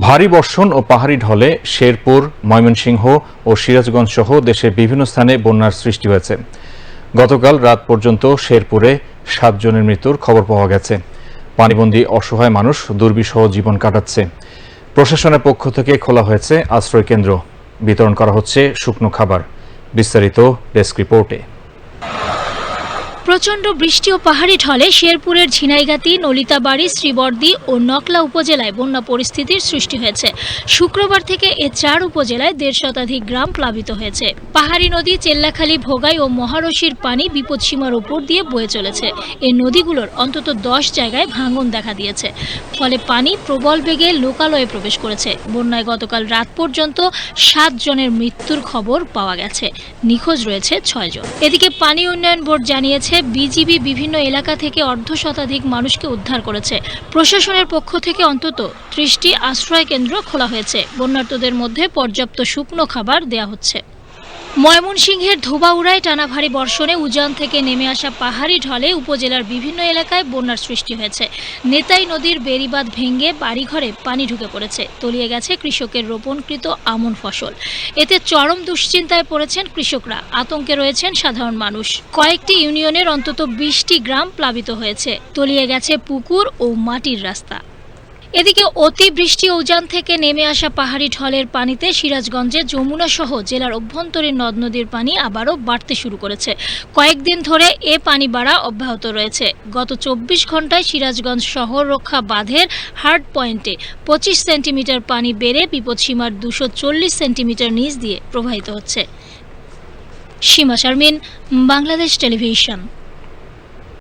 ভারী বর্ষণ ও পাহাড়ি ঢলে শেরপুর, ময়মনসিংহ ও সিরাজগঞ্জ সহ দেশের বিভিন্ন স্থানে বন্যার সৃষ্টি হয়েছে। গতকাল রাত পর্যন্ত শেরপুরে সাতজনের মৃত্যুর খবর পাওয়া গেছে। পানিবন্দী অসহায় মানুষ দুর্বিষহ জীবন কাটাচ্ছে। প্রশাসনের পক্ষ থেকে খোলা হয়েছে আশ্রয় কেন্দ্র বিতরণ করা হচ্ছে শুকনো খাবার। বিস্তারিত ডেস্ক রিপোর্টে। প্রচণ্ড বৃষ্টি ও পাহাড়ি ঢলে শেরপুরের ঝিনাইগাতি, নলিতাবাড়ি, শ্রীবর্দী ও নকলা উপজেলায় বন্যা পরিস্থিতির সৃষ্টি হয়েছে। শুক্রবার থেকে এ চার উপজেলায় দেড় শতাধিক গ্রাম প্লাবিত হয়েছে। পাহাড়ি নদী চেল্লাখালী, ভোগাই ও মহারশির পানি বিপদসীমার উপর দিয়ে বয়ে চলেছে। এই নদীগুলোর অন্তত দশ জায়গায় ভাঙন দেখা দিয়েছে। ফলে পানি প্রবল বেগে লোকালয়ে প্রবেশ করেছে। বন্যায় গতকাল রাত পর্যন্ত সাত জনের মৃত্যুর খবর পাওয়া গেছে। নিখোঁজ রয়েছে ছয়জন এদিকে পানি উন্নয়ন বোর্ড জানিয়েছে বিজিবি বিভিন্ন এলাকা থেকে অর্ধ শতাধিক মানুষকে উদ্ধার করেছে। প্রশাসনের পক্ষ থেকে অন্তত ত্রিশটি আশ্রয় কেন্দ্র খোলা হয়েছে। বন্যার্তদের মধ্যে পর্যাপ্ত শুকনো খাবার দেওয়া হচ্ছে। ময়মনসিংহের ধোবাউড়ায় টানা ভারী বর্ষণে উজান থেকে নেমে আসা পাহাড়ি ঢলে উপজেলার বিভিন্ন এলাকায় বন্যার সৃষ্টি হয়েছে। নেতাই নদীর বেড়িবাঁধ ভেঙে বাড়িঘরে পানি ঢুকে পড়েছে। তলিয়ে গেছে কৃষকের রোপণকৃত আমন ফসল। এতে চরম দুশ্চিন্তায় পড়েছেন কৃষকরা। আতঙ্কে রয়েছেন সাধারণ মানুষ। কয়েকটি ইউনিয়নের অন্তত বিশটি গ্রাম প্লাবিত হয়েছে। তলিয়ে গেছে পুকুর ও মাটির রাস্তা। এদিকে অতিবৃষ্টি উজান থেকে নেমে আসা পাহাড়ি ঢলের পানিতে সিরাজগঞ্জে যমুনা সহ জেলার অভ্যন্তরীণ নদ নদীর পানি আবারও বাড়তে শুরু করেছে। কয়েকদিন ধরে এ পানি বাড়া অব্যাহত রয়েছে। গত চব্বিশ ঘন্টায় সিরাজগঞ্জ শহর রক্ষা বাঁধের হার্ড পয়েন্টে পঁচিশ সেন্টিমিটার পানি বেড়ে বিপদসীমার দুশো চল্লিশ সেন্টিমিটার নিচ দিয়ে প্রবাহিত হচ্ছে। সীমা শারমিন, বাংলাদেশ টেলিভিশন।